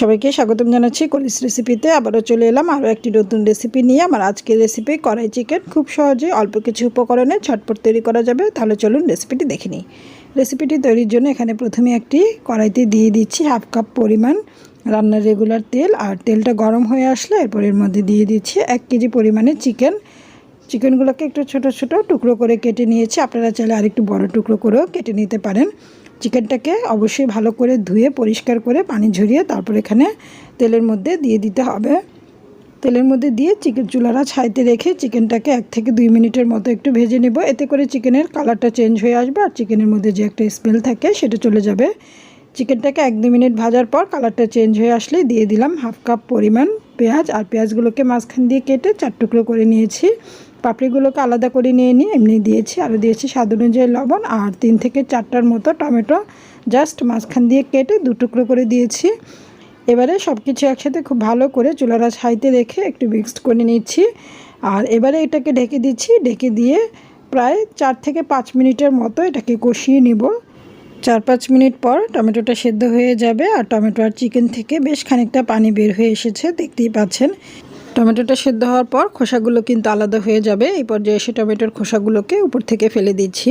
সবাইকে স্বাগতম জানাচ্ছি কলিস রেসিপিতে আবারও চলে এলাম আরও একটি নতুন রেসিপি নিয়ে। আমার আজকের রেসিপি কড়াই চিকেন খুব সহজে অল্প কিছু উপকরণে ঝটপট তৈরি করা যাবে। তাহলে চলুন রেসিপিটি দেখে নিই। রেসিপিটি তৈরির জন্য এখানে প্রথমে একটি কড়াইতে দিয়ে দিচ্ছি হাফ কাপ পরিমাণ রান্নার রেগুলার তেল। আর তেলটা গরম হয়ে আসলে এরপর এর মধ্যে দিয়ে দিচ্ছি এক কেজি পরিমাণে চিকেন চিকেনগুলোকে একটু ছোট ছোট টুকরো করে কেটে নিয়েছি। আপনারা চাইলে আরেকটু বড় টুকরো করেও কেটে নিতে পারেন। চিকেনটাকে অবশ্যই ভালো করে ধুয়ে, পরিষ্কার করে পানি ঝরিয়ে তারপর এখানে তেলের মধ্যে দিয়ে দিতে হবে। তেলের মধ্যে দিয়ে চিকেন চুলারা ছাইতে রেখে চিকেনটাকে এক থেকে দুই মিনিটের মতো একটু ভেজে নেব। এতে করে চিকেনের কালারটা চেঞ্জ হয়ে আসবে আর চিকেনের মধ্যে যে একটা স্মেল থাকে সেটা চলে যাবে। চিকেনটাকে এক দু মিনিট ভাজার পর কালারটা চেঞ্জ হয়ে আসলে দিয়ে দিলাম হাফ কাপ পরিমাণ পেঁয়াজ। আর পেঁয়াজগুলোকে মাঝখান দিয়ে কেটে চার টুকরো করে নিয়েছি। পাপড়িগুলোকে আলাদা করে নিয়ে নিয়ে এমনি দিয়েছি। আরও দিয়েছি স্বাদ অনুযায়ী লবণ আর তিন থেকে চারটার মতো টমেটো। জাস্ট মাঝখান দিয়ে কেটে দু টুকরো করে দিয়েছি। এবারে সব কিছু একসাথে খুব ভালো করে চুলারা ছাইতে রেখে একটু মিক্সড করে নিচ্ছি। আর এবারে এটাকে ঢেকে দিচ্ছি। ঢেকে দিয়ে প্রায় চার থেকে পাঁচ মিনিটের মতো এটাকে কষিয়ে নিব। চার পাঁচ মিনিট পর টমেটোটা সেদ্ধ হয়ে যাবে আর টমেটো আর চিকেন থেকে বেশ খানিকটা পানি বের হয়ে এসেছে, দেখতেই পাচ্ছেন। টমেটোটা সেদ্ধ হওয়ার পর খোসাগুলো কিন্তু আলাদা হয়ে যাবে। এই পর্যায়ে এসে টমেটোর খোসাগুলোকে উপর থেকে ফেলে দিচ্ছি।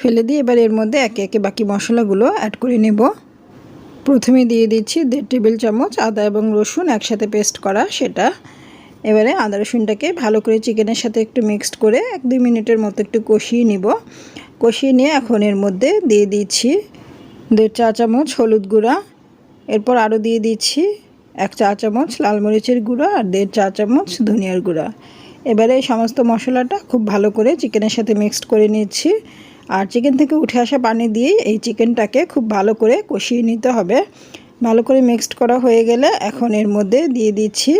ফেলে দিয়ে এবার এর মধ্যে একে একে বাকি মশলাগুলো অ্যাড করে নেব। প্রথমে দিয়ে দিচ্ছি দেড় টেবিল চামচ আদা এবং রসুন একসাথে পেস্ট করা সেটা। এবারে আদা রসুনটাকে ভালো করে চিকেনের সাথে একটু মিক্সড করে এক দুই মিনিটের মতো একটু কষিয়ে নিব। কষিয়ে নিয়ে এখন এর মধ্যে দিয়ে দিচ্ছি দেড় চা চামচ হলুদ গুঁড়া। এরপর আরও দিয়ে দিচ্ছি এক চা চামচ লাল মরিচের গুঁড়া আর দেড় চা চামচ ধনিয়ার গুঁড়া। এবারে এই সমস্ত মশলাটা খুব ভালো করে চিকেনের সাথে মিক্সড করে নিচ্ছি। আর চিকেন থেকে উঠে আসা পানি দিয়ে এই চিকেনটাকে খুব ভালো করে কষিয়ে নিতে হবে। ভালো করে মিক্সড করা হয়ে গেলে এখন এর মধ্যে দিয়ে দিচ্ছি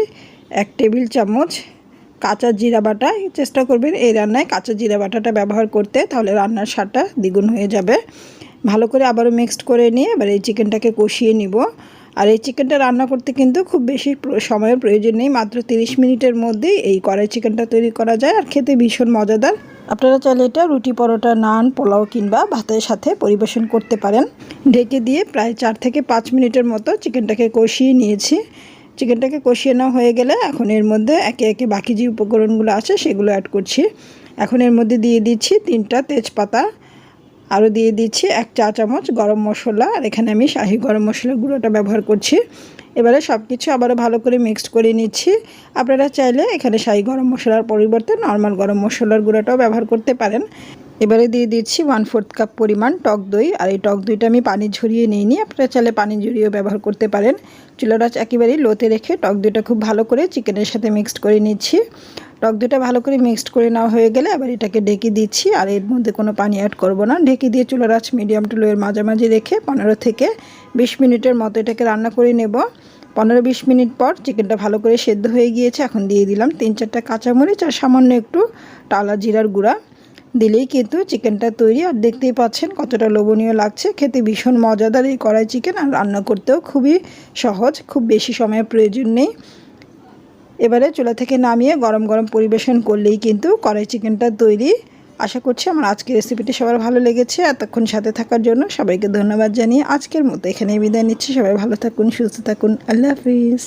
এক টেবিল চামচ কাঁচা জিরা বাটা। চেষ্টা করবেন এই রান্নায় কাঁচা জিরা বাটাটা ব্যবহার করতে, তাহলে রান্নার স্বাদটা দ্বিগুণ হয়ে যাবে। ভালো করে আবারও মিক্সড করে নিয়ে এবার এই চিকেনটাকে কষিয়ে নিব। আর এই চিকেনটা রান্না করতে কিন্তু খুব বেশি সময়ের প্রয়োজন নেই, মাত্র 30 মিনিটের মধ্যেই এই কড়াই চিকেনটা তৈরি করা যায় আর খেতে ভীষণ মজাদার। আপনারা চাইলে এটা রুটি পরোটা, নান, পোলাও কিংবা ভাতের সাথে পরিবেশন করতে পারেন। ঢেকে দিয়ে প্রায় চার থেকে পাঁচ মিনিটের মতো চিকেনটাকে কষিয়ে নিয়েছি। চিকেনটাকে কষিয়ে নেওয়া হয়ে গেলে এখন এর মধ্যে একে একে বাকি যে উপকরণগুলো আছে সেগুলো অ্যাড করছি। এখন এর মধ্যে দিয়ে দিচ্ছি তিনটা তেজপাতা আরও দিয়ে দিচ্ছি এক চা চামচ গরম মশলা। আর এখানে আমি শাহি গরম মশলার গুঁড়োটা ব্যবহার করছি। এবারে সব কিছু আবারও ভালো করে মিক্সড করে নিচ্ছি। আপনারা চাইলে এখানে শাহি গরম মশলার পরিবর্তে নর্মাল গরম মশলার গুঁড়োটাও ব্যবহার করতে পারেন। এবারে দিয়ে দিচ্ছি ওয়ান ফোর্থ কাপ পরিমাণ টক দই। আর এই টক দইটা আমি পানি ঝরিয়ে নিইনি। আপনারা চাইলে পানি ঝরিয়েও ব্যবহার করতে পারেন। চুলার একেবারেই লোতে রেখে টক দইটা খুব ভালো করে চিকেনের সাথে মিক্সড করে নিচ্ছি। টক দইটা ভালো করে মিক্সড করে নেওয়া হয়ে গেলে এবার এটাকে ঢেকে দিচ্ছি, আর এর মধ্যে কোনো পানি অ্যাড করব না। ঢেকে দিয়ে চুলার আঁচ মিডিয়াম টু লোয়ের মাঝামাঝি রেখে পনেরো থেকে বিশ মিনিটের মতো এটাকে রান্না করে নেব। পনেরো বিশ মিনিট পর চিকেনটা ভালো করে সেদ্ধ হয়ে গিয়েছে, এখন দিয়ে দিলাম তিন চারটা কাঁচামরিচ আর সামান্য একটু টালা জিরার গুঁড়া। দিলেই কিন্তু চিকেনটা তৈরি, আর দেখতেই পাচ্ছেন কতটা লোভনীয় লাগছে। খেতে ভীষণ মজাদার এই কড়াই চিকেন আর রান্না করতেও খুবই সহজ, খুব বেশি সময়ের প্রয়োজন নেই। এবারে চুলা থেকে নামিয়ে গরম গরম পরিবেশন করলেই কিন্তু কড়াই চিকেনটা তৈরি। আশা করছি আমার আজকের রেসিপিটি সবার ভালো লেগেছে। এতক্ষণ সাথে থাকার জন্য সবাইকে ধন্যবাদ জানিয়ে আজকের মতো এখানে বিদায় নিচ্ছি। সবাই ভালো থাকুন, সুস্থ থাকুন। আল্লাহ হাফিজ।